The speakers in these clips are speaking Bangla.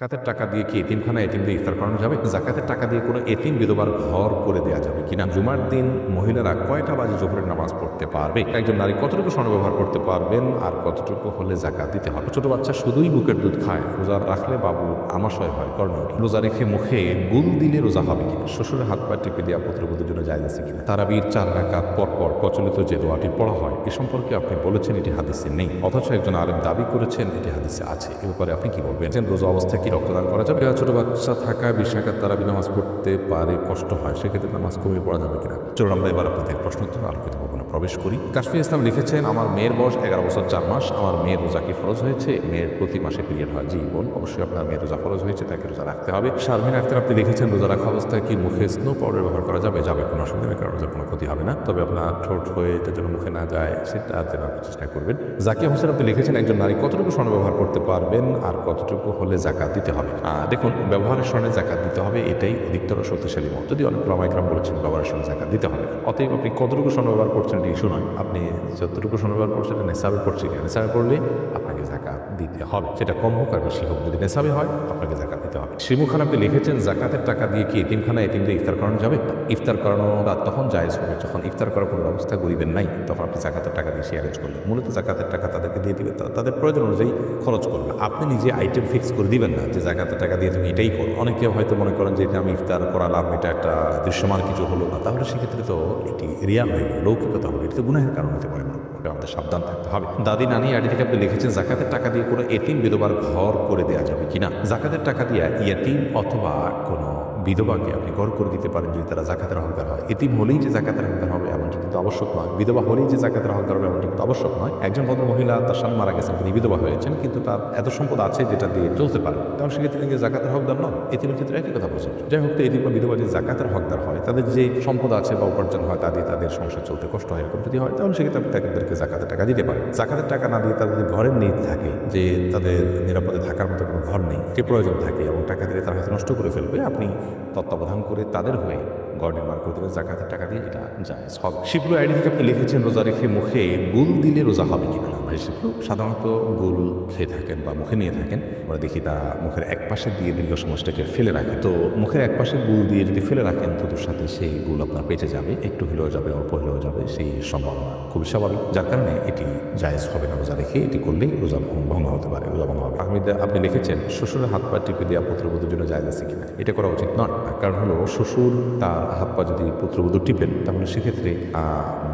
জাকাতের টাকা দিয়ে কি এতিমখানা এতিমদের ইফতার করানো যাবে? জাকাতের টাকা দিয়ে কোনো এতিম বিধবার ঘর করে দেওয়া যাবে কিনা? জুমার দিন মহিলারা কয়টা বাজে জোহরের নামাজ পড়তে পারবে? একজন নারী কতটুকু স্বর্ণ ব্যবহার করতে পারবেন? আর কতটুকু হলে জাকাত দিতে হবে? ছোট বাচ্চা শুধুই বুকের দুধ খায়, রোজা রাখলে বাবু আমাশয় হয় কর্ণ রোজা রেখে মুখে গুল দিলে রোজা হবে কিনা? শ্বশুরের হাত পা টিপে দেওয়া পুত্রবধূর জন্য যায় আছে কিনা? তারাবির চার রাকাত পরপর পর প্রচলিত যে দোয়াটি পড়া হয়, এ সম্পর্কে আপনি বলেছেন এটি হাদিসে নেই। অথচ একজন আরেক দাবি করেছেন এটি হাদিসে আছে। এ ব্যাপারে আপনি কি বলবেন? রোজা অবস্থায় কি রক্তদান করা যাবে? ছোট বাচ্চা থাকা বিশাখাত তারাবি নামাজ পড়তে পারে কষ্ট হয় সেক্ষেত্রে নামাজ কমিয়ে পড়া যাবে কিনা? চলুন আমরা এবার আপনাদের প্রশ্ন উত্তর আলোকিত ভবনে প্রবেশ করি। কাশ্মীর ইসলাম লিখেছেন আমার মেয়ের বয়স এগারো বছর চার মাস আমার মেয়ের রোজা কি ফরজ হয়েছে? মেয়ের প্রতি মাসে পিরিয়ড হয় জি বোন অবশ্যই আপনার মেয়ের রোজা ফরজ হয়েছে তাকে রোজা রাখতে হবে। শারমিন আক্তার আপনি লিখেছেন রোজা রাখা অবস্থায় কি মুখে স্নো পাউডার ব্যবহার করা যাবে? যাবে কোনো অসুবিধা নেই কারণ রোজার কোনো ক্ষতি হবে না। তবে আপনার ঠোঁট হয়ে যেন মুখে না যায় সেটা যেন আপনি চেষ্টা করবেন। জাকিয়া হোসেন আপনি লিখেছেন একজন নারী কতটুকু স্বর্ণ ব্যবহার করতে পারবেন? আর কতটুকু হলে জাকাত দিতে হবে। দেখুন, ব্যবহারের স্বর্ণে জাকাত দিতে হবে, এটাই অধিকতর শক্তিশালী মত। যদি অনেক প্রমাইকরাম বলেছেন, ব্যবহারের স্বর্ণে জাকাত দিতে হবে। অতএব আপনি কতটুকু স্বর্ণ ব্যবহার করছেন এটি ইস্যু নয়। আপনি যতটুকু স্বর্ণ ব্যবহার করছেন নেশাবে করছেন। নেশাবে করলে আপনাকে জাকাত দিতে হবে। সেটা কম হোক আর বেশি হোক। যদি নেশাবে হয়, আপনাকে জাকাত দিতে হবে। শ্রীমুখ খান আপনি লিখেছেন, জাকাতের টাকা দিয়ে কি এতিমখানা এতিমদের ইফতার করানো যাবে? ইফতার করানো বা তখন জায়েজ হবে, যখন ইফতার করার কোনো ব্যবস্থা গরিবের নাই, তখন আপনি জাকাতের টাকা দিয়ে সে অ্যারেঞ্জ করলেন। মূলত জাকাতের টাকা তাদেরকে দিয়ে দিবে তা- তাদের প্রয়োজন অনুযায়ী খরচ করবে আপনি নিজে আইটেম ফিক্স করে দিবেন না যে জাকাতের টাকা দিয়ে তুমি এটাই করো। অনেকে হয়তো মনে করেন যে, এটা আমি ইফতার করালাম এটা একটা দৃশ্যমান কিছু হলো না। তাহলে সেক্ষেত্রে তো এটি রিয়া হয়ে গেল। লৌকিকতা হলো। এটি তো গুনাহের কারণ হতে পারে আমাদের সাবধান থাকতে হবে। দাদি নানি আদি থেকে আপনি লিখেছেন, জাকাতের টাকা দিয়ে কোনো এতিম বিধবার ঘর করে দেওয়া যাবে কিনা? জাকাতের টাকা দিয়ে ইয়াতিম অথবা কোনো বিধবাকে আপনি ঘর করে দিতে পারেন যদি তারা জাকাতের হকদার হয়। এতিম হলেই যে জাকাতের হকদার হবে এমনটি কিন্তু আবশ্যক নয়। বিধবা হলেই যে জাকাতের হকদার হবে এমনটি কিন্তু আবশ্যক নয়। একজন ভদ্র মহিলা তার স্বামী মারা গেছেন, তিনি বিধবা হয়েছেন, কিন্তু তার এত সম্পদ আছে যেটা দিয়ে চলতে পারে। তখন সেক্ষেত্রে তিনি জাকাতের হকদার নয় এতিমের ক্ষেত্রে একই কথা প্রযোজ্য যাই হোক, তো বা বিধবা যে জাকাতের হকদার হয়, তাদের যে সম্পদ আছে বা উপার্জন হয়, তা দিয়ে তাদের সংসার চলতে কষ্ট হয়, এরকম যদি হয়, তাহলে সেক্ষেত্রে আপনি তাদেরকে জাকাতের টাকা দিতে পারেন। জাকাতের টাকা না দিয়ে তাদের ঘরের নিড থাকে, যে তাদের নিরাপদে থাকার মতো কোনো ঘর নেই, যে প্রয়োজন থাকে এবং টাকা দিলে তারা হয়তো নষ্ট করে ফেলবে, আপনি তত্ত্বাবধান করে তাদের হয়ে নির্মাণ করে জাকাতের টাকা দিয়ে এটা যায় হবে। শিবলু আইডি থেকে আপনি লিখেছেন, রোজা রেখে মুখে গুল দিলে রোজা হবে কিনা? ভাই শিবলু সাধারণত গুল খেয়ে থাকেন বা মুখে নিয়ে থাকেন। আমরা দেখি তা মুখের এক পাশে দিয়ে দীর্ঘ সময়টাকে ফেলে রাখে। তো মুখের এক পাশে গুল দিয়ে যদি ফেলে রাখেন, তো তোর সাথে সেই গুল আপনার পেটে যাবে। একটু হলেও যাবে, অল্প হলেও যাবে, সেই সম্ভাবনা খুবই স্বাভাবিক। যার কারণে এটি জায়েজ হবে না, রোজা রেখে এটি করলেই রোজা ভঙ্গ- হতে পারে, রোজা ভঙ্গ হবে। আপনি আপনি লিখেছেন, শ্বশুরের হাত পা টিপে দেওয়া পুত্রবধূর জন্য জায়েজ আছে কিনা? এটা করা উচিত নয়। কারণ হলো, শ্বশুর তার হাত পা যদি পুত্রবধূ টিপেন, তাহলে সেক্ষেত্রে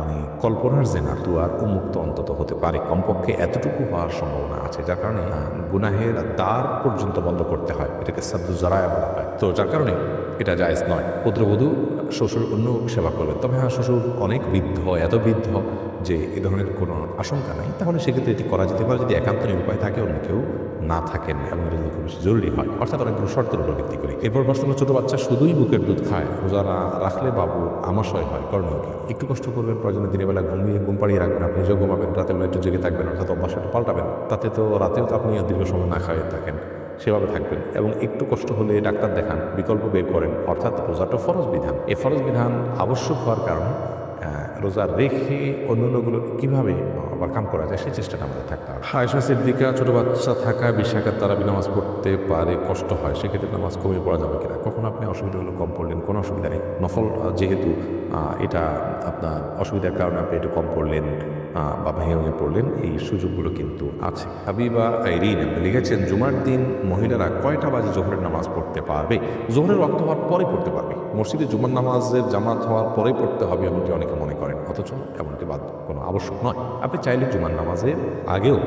মানে কল্পনার যে না আর উন্মুক্ত অন্তত হতে পারে। কমপক্ষে এতটুকু হওয়ার সম্ভাবনা আছে, যার কারণে গুনাহের দ্বার পর্যন্ত বন্ধ করতে হয়। এটাকে সাদ্দু জরায়া বলা হয়। তো যার কারণে এটা জায়জ নয়। পুত্রবধূ, শ্বশুর অন্য সেবা করবেন। তবে হ্যাঁ শ্বশুর অনেক বৃদ্ধ, এত বৃদ্ধ যে এ ধরনের কোনো আশঙ্কা নাই, তাহলে সেক্ষেত্রে এটি করা যেতে পারে। যদি একান্ত উপায় থাকে, অন্য কেউ না থাকেন এবং এটা খুব বেশি জরুরি হয়। অর্থাৎ অনেকগুলো শর্তের উপর ভিত্তি করে। এরপর প্রশ্ন হলো, ছোটো বাচ্চা শুধুই বুকের দুধ খায়, রোজা রাখলে বাবু আমাশয় হয়, করণীয় কি? একটু কষ্ট করবেন, প্রয়োজনে দিনের বেলা ঘুমিয়ে ঘুম পাড়িয়ে রাখবেন, আপনি নিজেও ঘুমাবেন রাতের বেলা একটু জেগে থাকবেন, অর্থাৎ অভ্যাসটা পাল্টাবেন। তাতে তো রাতেও তো আপনি দীর্ঘ সময় না খাওয়াই থাকেন, সেভাবে থাকবেন। এবং একটু কষ্ট হলে ডাক্তার দেখান, বিকল্প বের করেন, অর্থাৎ রোজাটা ফরজ বিধান। এ ফরজ বিধান আবশ্যক হওয়ার কারণে রোজা রেখে অন্যান্যগুলো কীভাবে ওভারকাম করা যায় সেই চেষ্টাটা আমাদের থাকতে হবে। হায়সা সিদ্দিকা ছোট বাচ্চা থাকা বিশাখাত তারা নামাজ পড়তে পারে কষ্ট হয়, সেক্ষেত্রে নামাজ কমে পড়া যাবে কিনা? কখন আপনি অসুবিধাগুলো কম পড়লেন, কোনো অসুবিধা নেই। নফল যেহেতু এটা আপনার অসুবিধার কারণে আপনি একটু কম পড়লেন। আহ, বা ভেঙে ভেঙে পড়লেন এই সুযোগগুলো কিন্তু আছে। হাবিবা আইরিন লিখেছেন জুমার দিন মহিলারা কয়টা বাজে জোহরের নামাজ পড়তে পারবে? জোহরের রক্ত হওয়ার পরে পড়তে পারবে। মসজিদে জুমার নামাজের জামাত হওয়ার পরে পড়তে হবে এমনটি অনেকে মনে করেন অথচ এমনটি বাদ কোনো আবশ্যক নয়। আপনি চাইলে জুমার নামাজের আগেও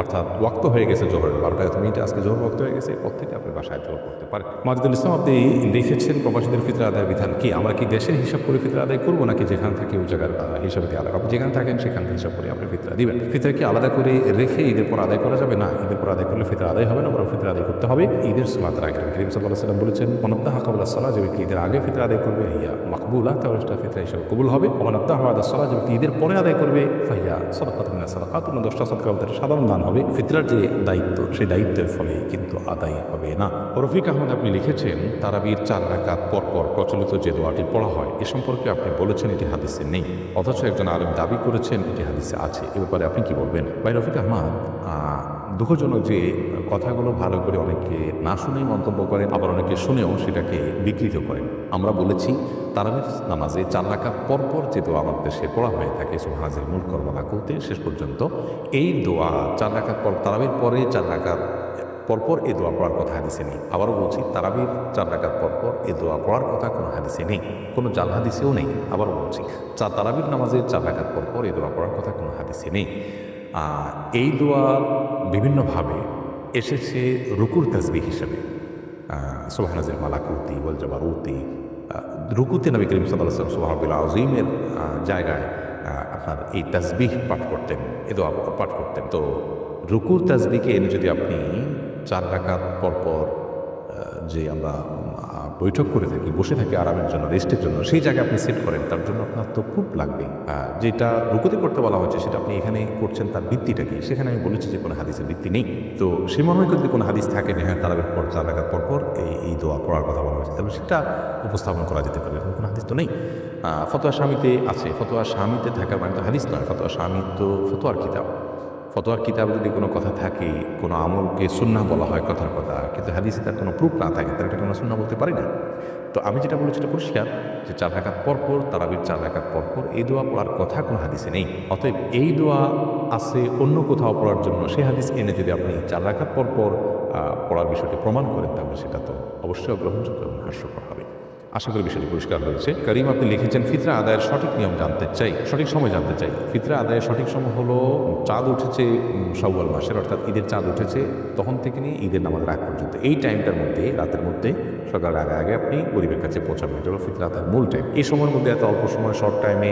অর্থাৎ ওয়াক্ত হয়ে গেছে জোহরের বারোটা এত মিনিটে আজকে জোহর ওয়াক্ত হয়ে গেছে এরপর থেকে আপনি বাসায় জোহর করতে পারেন। মাজিদুল ইসলাম, আপনি লিখেছেন প্রবাসীদের ফিতরা আদায় বিধান কি? আমরা কি দেশের হিসাব করে ফিতরা আদায় করব নাকি যেখান থেকে ওই জায়গার হিসাবে দিয়ে আলাদা? আপনি যেখানে থাকেন সেখান থেকে হিসাব করে আপনি ফিতরা দিবেন। ফিতরা কি আলাদা করে রেখে ঈদের পর আদায় করা যাবে? না, ঈদের পর আদায় করলে ফিতরা আদায় হবে না, বরং ফিতরা আদায় করতে হবে। ঈদের সালাতের আগে করিম সাল্লাহ সাল্লাম বলেছেন মনব্দা হাকাবুল্লাহ সাল্লাহ যে ব্যক্তি ঈদের আগে ফিতরা আদায় করবে ইয়া মাকবুলা তাহলে সেটা ফিতরা হিসাবে কবুল হবে। অমনব্দা হাওয়াদা সাল্লাহ যে ঈদের পরে আদায় করবে ফাইয়া সদকাত মিনা দশটা সদকা সাধারণ দান হবে ফিতরার যে দায়িত্ব সেই দায়িত্বের ফলে কিন্তু আদায় হবে না। রফিক আহমদ আপনি লিখেছেন তারাবির চার রাকাত পর পর প্রচলিত যে দোয়াটি পড়া হয় এ সম্পর্কে আপনি বলেছেন এটি হাদিসে নেই। অথচ একজন আলেম দাবি করেছেন এটি হাদিসে আছে। এ ব্যাপারে আপনি কি বলবেন? ভাই রফিক আহমদ আহ, দুঃখজনক যে কথাগুলো ভালো করে অনেকে না শুনেই মন্তব্য করেন আবার অনেকে শুনেও সেটাকে বিকৃত করেন। আমরা বলেছি, তারাবির নামাজে চার রাকাত পরপর যে দোয়া আমাদের দেশে পড়া হয়ে থাকে সুহাজির মূল কর্মলাকুতে শেষ পর্যন্ত, এই দোয়া চার রাকাত পর, তারাবির পরে চার রাকাত পরপর এ দোয়া পড়ার কথা হাদিসে নেই। আবারও বলছি, তারাবির চার রাকাত পরপর এ দোয়া পড়ার কথা কোনো হাদিসে নেই, কোনো জাল হাদিসেও নেই। আবারও বলছি চার তারাবির নামাজের চার রাকাত পরপর এ দোয়া পড়ার কথা কোনো হাদিসে নেই। এই দোয়া বিভিন্নভাবে এসেছে রুকুর তাজবি হিসেবে। সোহানাজের মালাকুতি ওয়াল জবারুতি। রুকুতে নবী করিম সাল্লাহ সোহাবুল আজিমের জায়গায় আপনার এই তাজবিহ পাঠ করতেন এ দোয়া পাঠ করতেন। তো রুকুর তাজবিকে এনে যদি আপনি চার রাকাত পর পর যে আমরা বৈঠক করে থাকি, বসে থাকি আরামের জন্য, রেস্টের জন্য, সেই জায়গায় আপনি সেট করেন, তার জন্য আপনার তো খুব লাগবে। যেটা রুকুতে করতে বলা হচ্ছে সেটা আপনি এখানে করছেন, তার ভিত্তিটা কি? সেখানে আমি বলেছি যে কোনো হাদিসের ভিত্তি নেই। তো সে মনে হয় যদি কোনো হাদিস থাকে হ্যাঁ তারাবের পর চার রাকাত পর এই এই দোয়া পড়ার কথা বলা হয়েছে। তাহলে সেটা উপস্থাপন করা যেতে পারে কোনো হাদিস তো নেই। ফতোয়া স্বামীতে আছে, ফতোয়া স্বামীতে থাকার মানে তো হাদিস নয়, ফতোয়া স্বামী তো ফতোয়ার কিতাব। ফতোয়ার কিতাবে যদি কোনো কথা থাকে, কোনো আমলকে সুন্না বলা হয় কথার কথা, কিন্তু হাদিসে তার কোনো প্রুফ না থাকে, তাহলে এটা কোনো সুন্না বলতে পারি না। তো আমি যেটা বলেছি এটা পরিষ্কার যে চার রাকাত পরপর তারাবির চার রাকাত পরপর এই দোয়া পড়ার কথা কোনো হাদিসে নেই। অতএব এই দোয়া আছে অন্য কোথাও পড়ার জন্য সেই হাদিস এনে যদি আপনি চার রাকাত পরপর পড়ার বিষয়টি প্রমাণ করেন, তাহলে সেটা তো অবশ্যই গ্রহণযোগ্য এবং হাস্যকর হবে। আশা করি বিষয়টি পরিষ্কার হয়েছে করিম, আপনি লিখেছেন, ফিতরা আদায়ের সঠিক নিয়ম জানতে চাই, সঠিক সময় জানতে চাই। ফিতরা আদায়ের সঠিক সময় হলো, চাঁদ উঠেছে সওয়াল মাসের, অর্থাৎ ঈদের চাঁদ উঠেছে, তখন থেকে নিয়ে ঈদের নামাজ রাগ পর্যন্ত। এই টাইমটার মধ্যে, রাতের মধ্যে সকাল আগে আগে আপনি গরিবের কাছে পৌঁছাবেন। এটা হলো ফিতরা আদায়ের মূল টাইম। এই সময়ের মধ্যে এত অল্প সময়, শর্ট টাইমে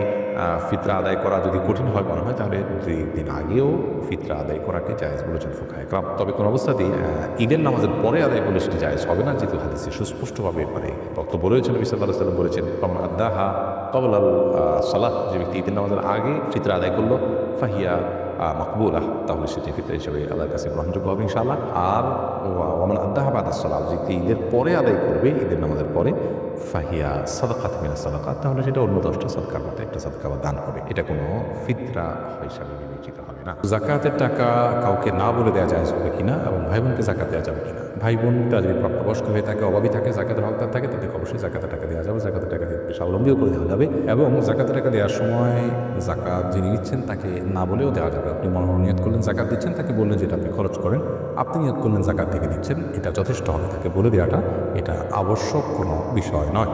ফিতরা আদায় করা যদি কঠিন হয় মনে হয়, তাহলে দুই দিন আগেও ফিতরা আদায় করাকে জায়েজ বলেছেন ফুকায় কাম তবে কোনো অবস্থাতেই ঈদের নামাজের পরে আদায় করলে সেটি জায়েজ হবে না, যেহেতু হাদিসে সুস্পষ্টভাবে পারে বক্তব্য রয়েছেন নবী সাল্লাম বলেছেন দাহা আদাহা কবলাল সালাহ যে ব্যক্তি ঈদের নামাজের আগে ফিতরা আদায় করল, ফাহিয়া মকবুলাহ। তাহলে সেটি ফিতরা হিসেবে আল্লাহর কাছে গ্রহণযোগ্য হবে ইনশাআল্লাহ। আর ওমান আদাহাবাদ সালাহ যে ঈদের পরে আদায় করবে, ঈদের নামাজের পরে, ফাহিয়া সাদাকাত মিনা সাদাকাত, তাহলে সেটা অন্য দশটা সৎকার মতো একটা সদকা বা দান হবে। এটা কোনো ফিতরা হিসাবে বিবেচিত হবে না। জাকাতের টাকা কাউকে না বলে দেওয়া যায় হবে কিনা এবং ভাই বোনকে জাকাত দেওয়া যাবে কিনা? ভাই বোনটা যদি প্রাপ্তবয়স্ক হয়ে থাকে, অভাবী থাকে, জাকাতের হকদার থাকে, তাদেরকে অবশ্যই জাকাতের টাকা দেওয়া যাবে, জাকাতের টাকা দিয়ে স্বাবলম্বীও করে দেওয়া যাবে এবং জাকাতের টাকা দেওয়ার সময় জাকাত যিনি নিচ্ছেন তাকে না বলেও দেওয়া যাবে। আপনি মনে নিয়োগ করলেন, জাকাত দিচ্ছেন, তাকে বললেন যেটা আপনি খরচ করেন, আপনি নিয়োগ করলেন, জাকাত থেকে দিচ্ছেন এটা যথেষ্ট হবে তাকে বলে দেওয়াটা, এটা আবশ্যক কোনো বিষয় নয়।